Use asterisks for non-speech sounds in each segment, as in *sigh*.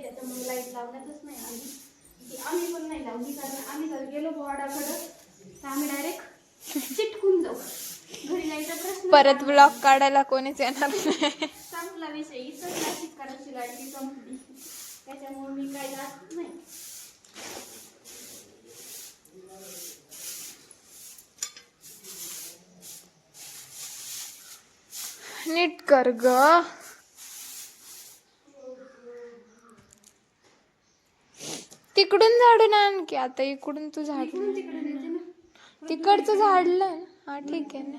आहे त्याच्यामुळे लाइट लावण्यातच नाही. आली ती आम्ही पण नाही लावली कारण आम्ही जर गेलो बोर्डाकडं तर आम्ही डायरेक्ट चिटकून जाऊ. घरी जायचा प्रश्न परत ब्लॉग काढायला कोणीच येणार नाही. संपला विषय. नाशिक करायची लाइट संपली. त्याच्यामुळे मी काही जात नाही. नीट कर ग. की आता इकडून तू ना. तिकडचं झाडलंय ना हा ठीक आहे ना.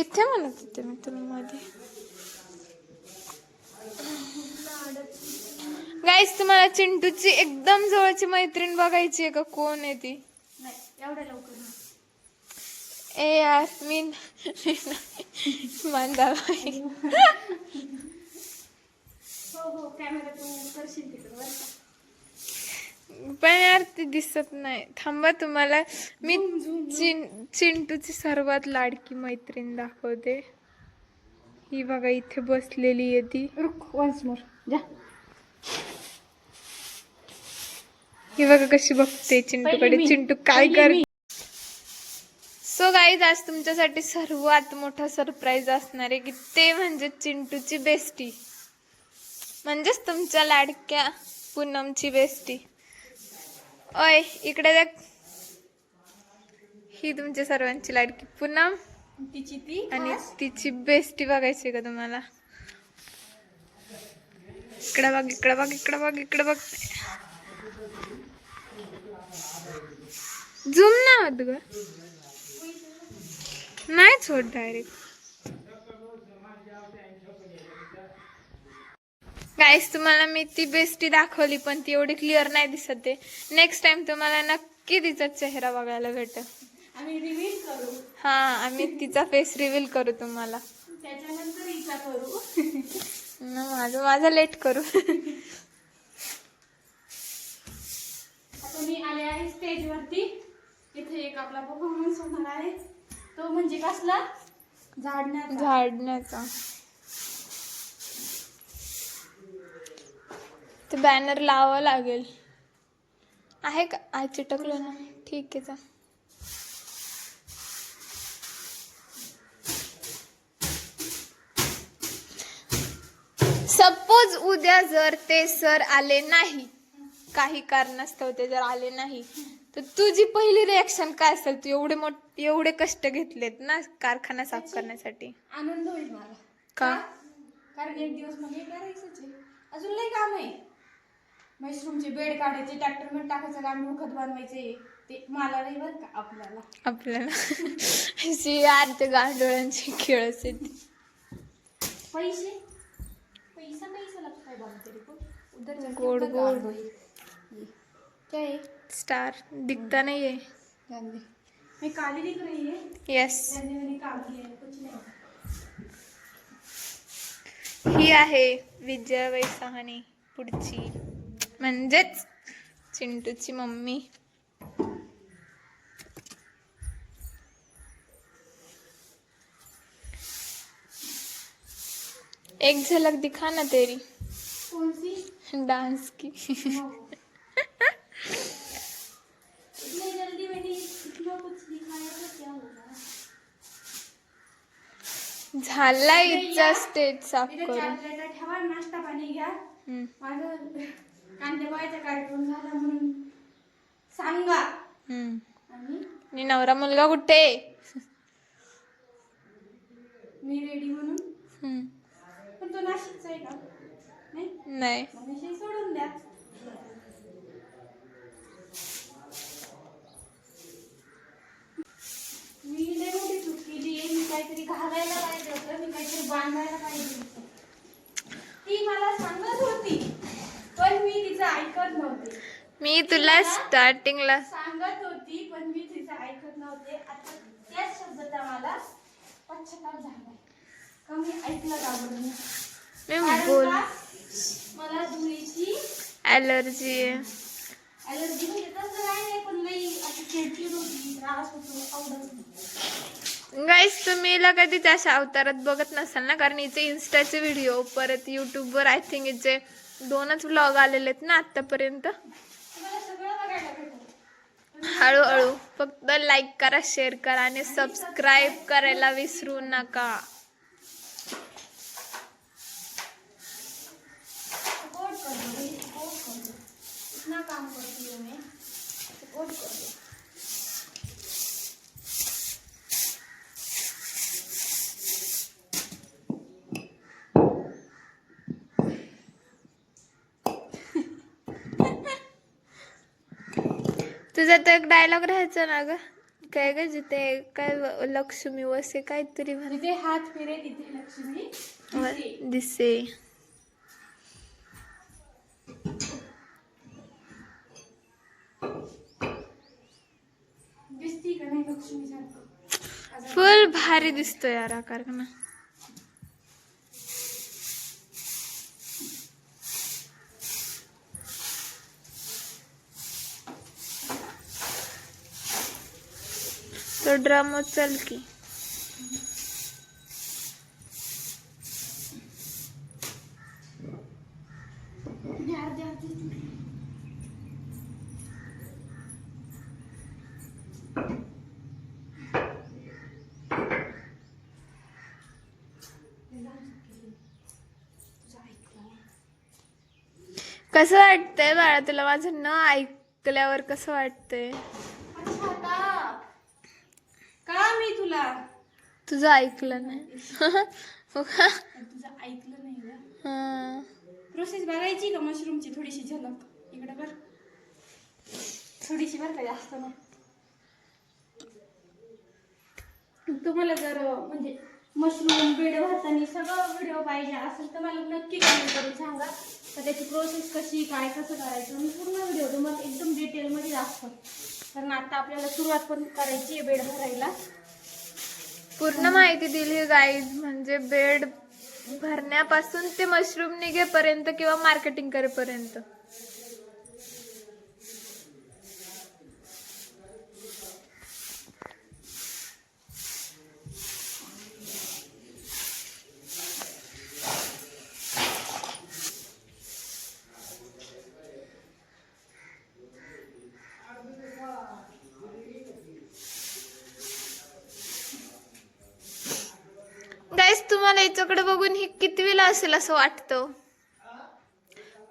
इथे म्हणत होते मी तुला मध्ये. गाईस तुम्हाला चिंटूची एकदम जवळची मैत्रीण बघायची आहे का? कोण आहे ती? ए यार मी मंदाबाई हो हो कॅमेरा तू करशील तिकडे यार ती दिसत नाही. थांबा तुम्हाला. मी चिं चिंटूची सर्वात लाडकी मैत्रीण दाखवते. ही बघा इथे बसलेली आहे ती. रुक वन्स मोर जा. ही बघा कशी बघते चिंटूकडे. चिंटू काय कर. सो गाईज आज तुमच्यासाठी सर्वात मोठा सरप्राईज असणार आहे की ते म्हणजे चिंटूची बेस्टी म्हणजेच तुमच्या लाडक्या पूनमची बेस्टी ओय इकडे देख. ही तुमच्या सर्वांची लाडकी पूनम तिची ती आणि तिची बेस्टी बघायची का तुम्हाला? इकडे बघ इकडे बघ इकडे बघ इकडे बघ. झूम ना होत ग. नाहीच होत डायरेक्ट गाईस तुम्हाला मी ती बेस्टी दाखवली पण ती एवढी क्लिअर नाही दिसत आहे. नेक्स्ट टाइम तुम्हाला नक्की तिचा चेहरा बघायला करू. हा आम्ही तिचा फेस रिव्हील करू तुम्हाला. *laughs* माझं माझं लेट करू. मी आले आहे स्टेजवरती इथे एक आपला परफॉर्मन्स होणार आहे. तो म्हणजे कसला? झाडण्याचा. झाडण्याचा. ते बॅनर लावावं लागेल. आहे का? आज चिटकलं ना. ठीक आहे चा सपोज उद्या जर ते सर आले नाही काही कारणास्तव ते जर आले नाही तर तुझी पहिली रिॲक्शन काय असेल? तू एवढे मोठ एवढे कष्ट घेतलेत ना कारखाना साफ करण्यासाठी. आनंद होईल मला. का? कारण एक दिवस आहे. अजून लई काम आहे. मशरूमचे बेड काढायचे ट्रॅक्टरमध्ये टाकायचं गांडूळ खत बनवायचे. ते मला नाही बरं का आपल्याला. आपल्याला. जी यार ते गांडोळ्यांची खेळ असते. पैसे? पैसा पैसा लगता है बाबा तेरे को उधर जाके गोड गोड. क्या स्टार. दिखता नहीं है दे मैं काली दिख रही है. येस मैंने मैंने काली है कुछ नहीं. ही आहे विजया वैसाहानी पुढची. म्हणजेच चिंटूची मम्मी. एक झलक दिखा ना तेरी. डांस की. झाला इथचा स्टेज साफ करून. नाश्ता पाणी घ्या कांदेपोळ्याचा कार्यक्रम झाला म्हणून. सांगा. हम्म. आणि? आणि नवरा मुलगा कुठे? मी रेडी म्हणून? हम्म. पण तो नाशिकचा आहे का? नाही? नाही. मग विषय सोडून द्या मी लय मोठी चूक केली आहे मी काहीतरी घालायला पाहिजे होतं मी काहीतरी बांधायला पाहिजे होतं ती मला सांगत होती पण मी तिचं ऐकत नव्हते मी तुला स्टार्टिंगला सांगत होती पण मी तिचं ऐकत नव्हते. आता त्याच शब्दाचा मला पश्चाताप झालाय. का मी ऐकलं का बरं? मी कारण बोल का? मला धुळीची ॲलर्जी आहे. अलर्जी म्हणजे तसं काय नाही पण लई अशी चिडचिड होती. त्रास होतो आवडत नाही. गाईस तुम्ही हिला कधी त्या अशा अवतारात बघत नसाल ना? कारण हिचे इन्स्टाचे व्हिडिओ परत युट्यूबवर आय थिंक हिचे दोनच ब्लॉग आलेले आहेत ना आतापर्यंत तुम्हाला सगळं बघायला भेटेल हळूहळू फक्त लाईक करा शेअर करा आणि सबस्क्राईब करायला विसरू नका. काम करती हूँ मैं. सपोर्ट कर दो तुझा तो एक डायलॉग राहायचा ना ग. काय ग जिथे काय लक्ष्मी वसे काहीतरी म्हण जिथे हात फिरे तिथे लक्ष्मी दिसे. फुल भारी दिसतो यार हा कारखाना ड्रम उचल की. कसं वाटतंय बाळा तुला? माझं न ऐकल्यावर कसं वाटतंय अच्छा का का मी तुला? तुझं ऐकलं नाही. *laughs* हो का? तुझं ऐकलं नाही ग. हं. प्रोसेस बघायची का मशरूमची थोडीशी झलक. इकडे कर थोडीशी बरं का जास्त नाही. तुम्हाला जर अं, म्हणजे मशरूम बेड भरताना सगळं व्हिडिओ पाहिजे असेल तर मला नक्की कमेंट करून सांगा. तर त्याची प्रोसेस कशी काय कसं करायचं? मी पूर्ण व्हिडिओ तुम्हाला एकदम डिटेलमध्ये दाखवतो. कारण आता आपल्याला सुरुवात पण करायची आहे बेड भरायला. पूर्ण माहिती दिली गाईज म्हणजे बेड भरण्यापासून ते मशरूम निघेपर्यंत किंवा मार्केटिंग करेपर्यंत. गाईस तुम्हाला याच्याकडे बघून ही कितवीला असेल असं वाटतं?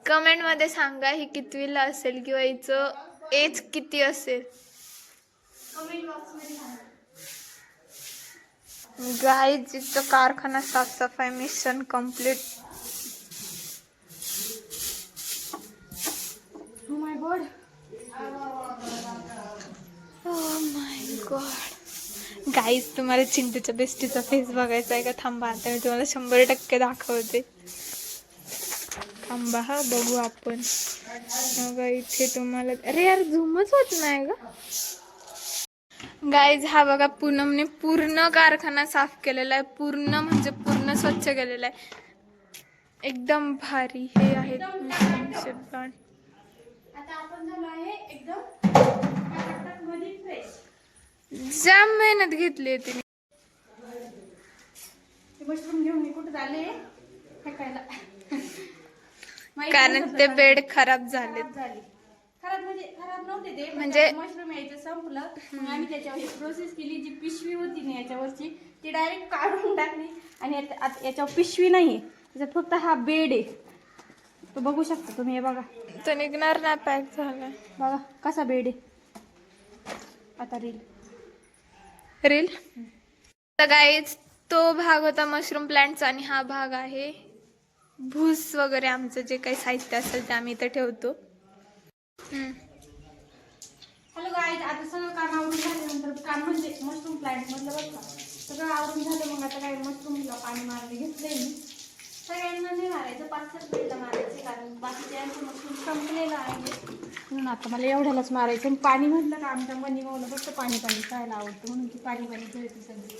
कमेंटमध्ये सांगा ही कितवीला असेल किंवा हिचं एज किती असेल. गाईज इथं कारखाना साफसफाई मिशन कंप्लीट हो my god oh my god guys तुम्हाला चिंटूच्या बेस्टीचा फेस बघायचा आहे का? थांबा आता मी तुम्हाला शंभर टक्के दाखवते. थांबा हा बघू आपण. मग इथे तुम्हाला अरे यार झूमच होत नाही ग. गाईज हा बघा पूनमने पूर्ण कारखाना साफ केलेला आहे. पूर्ण म्हणजे पूर्ण स्वच्छ केलेला आहे. एकदम भारी हे आहेत आहे एकदम जाम मेहनत घेतली आहे तिने. मशरूम घेऊन मी कुठं झाले? फेकायला. माहिती कारण नव्हतं ते मला. बेड खराब झाले खराब झाले. खराब म्हणजे खराब नव्हते ते म्हणजे- मशरूम यायचं संपलं. मग आम्ही त्याच्यावर प्रोसेस केली जी पिशवी होती ना याच्यावरची ती डायरेक्ट काढून टाकली. आणि यात- आत- याच्यावर पिशवी नाही त्याच्यात फक्त हा बेड आहे. तो बघू शकता तुम्ही हे बघा. तो निघणार नाही पॅक झाला. बघा कसा बेड आहे. आता रील रील तर गाईज तो भाग होता मशरूम प्लांटचा आणि हा भाग आहे भूस वगैरे आमचं जे काही साहित्य असेल ते आम्ही इथं ठेवतो. हम्म. हॅलो गाईज आता सगळं काम आवरून झाल्यानंतर काम म्हणजे मशरूम प्लांट मधलं का सगळं आवरून झालं मग आता काय मशरूमला पाणी मारले घेतलंय मी. सगळ्यांना नाही मारायचं पाच सात वेळेला मारायचे कारण बाकीच्यांचं मशरूम संपलेलं आहे. म्हणून आता मला एवढ्यालाच मारायचं. आणि पाणी म्हटलं का आमच्या मनी माऊला फक्त पाणी पाणी खायला आवडतं. म्हणून ती पाणी पाणी खेळते सगळी.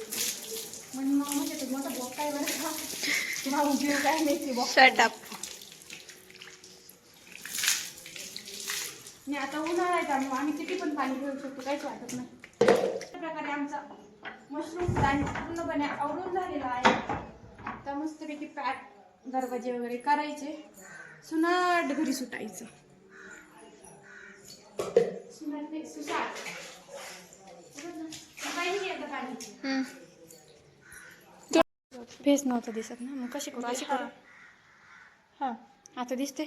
मनी माऊ म्हणजे ते मोठा बॉक काय बरं का? भाऊ जीव काय माहिती बॉक Shut up. आणि आता उन्हाळा आहे त्यामुळे आम्ही किती पण पाणी पिऊ शकतो काहीच वाटत नाही. अशा प्रकारे आमचा मशरूम प्लांट पूर्णपणे आवरून झालेला आहे. आता मस्तपैकी पॅक दरवाजे वगैरे करायचे. सुनाट घरी सुटायचं. सुनाट सुसाट. फेस नव्हतं दिसत ना मग कशी करू अशी करू? हा. आता दिसते?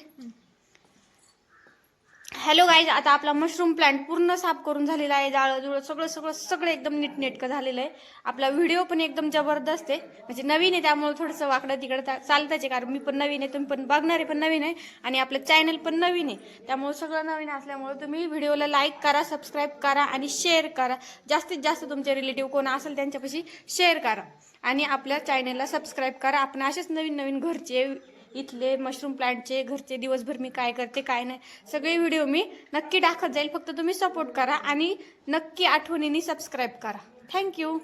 हॅलो गाईज आता आपला मशरूम प्लांट पूर्ण साफ करून झालेला आहे. जाळं जुळं सगळं सगळं सगळं एकदम नीटनेटकं झालेलं आहे. आपला व्हिडिओ पण एकदम जबरदस्त आहे. म्हणजे नवीन आहे त्यामुळे थोडंसं वाकडं तिकडं चा- आहे कारण मी पण नवीन आहे तुम्ही पण बघणारे पण नवीन आहे. आणि आपलं चॅनल पण नवीन आहे. त्यामुळे सगळं नवीन असल्यामुळे तुम्ही व्हिडिओला लाईक करा सबस्क्राईब करा आणि शेअर करा. जास्तीत जास्त तुमचे रिलेटिव्ह कोण असेल त्यांच्यापाशी शेअर करा. आणि आपल्या चॅनलला सबस्क्राईब करा. आपण असेच नवीन नवीन घरचे इथले मशरूम प्लांटचे घरचे दिवसभर मी काय करते काय नाही सगळे व्हिडिओ मी नक्की टाकत जाईल. फक्त तुम्ही सपोर्ट करा आणि नक्की आठवणीने सबस्क्राईब करा. थँक्यू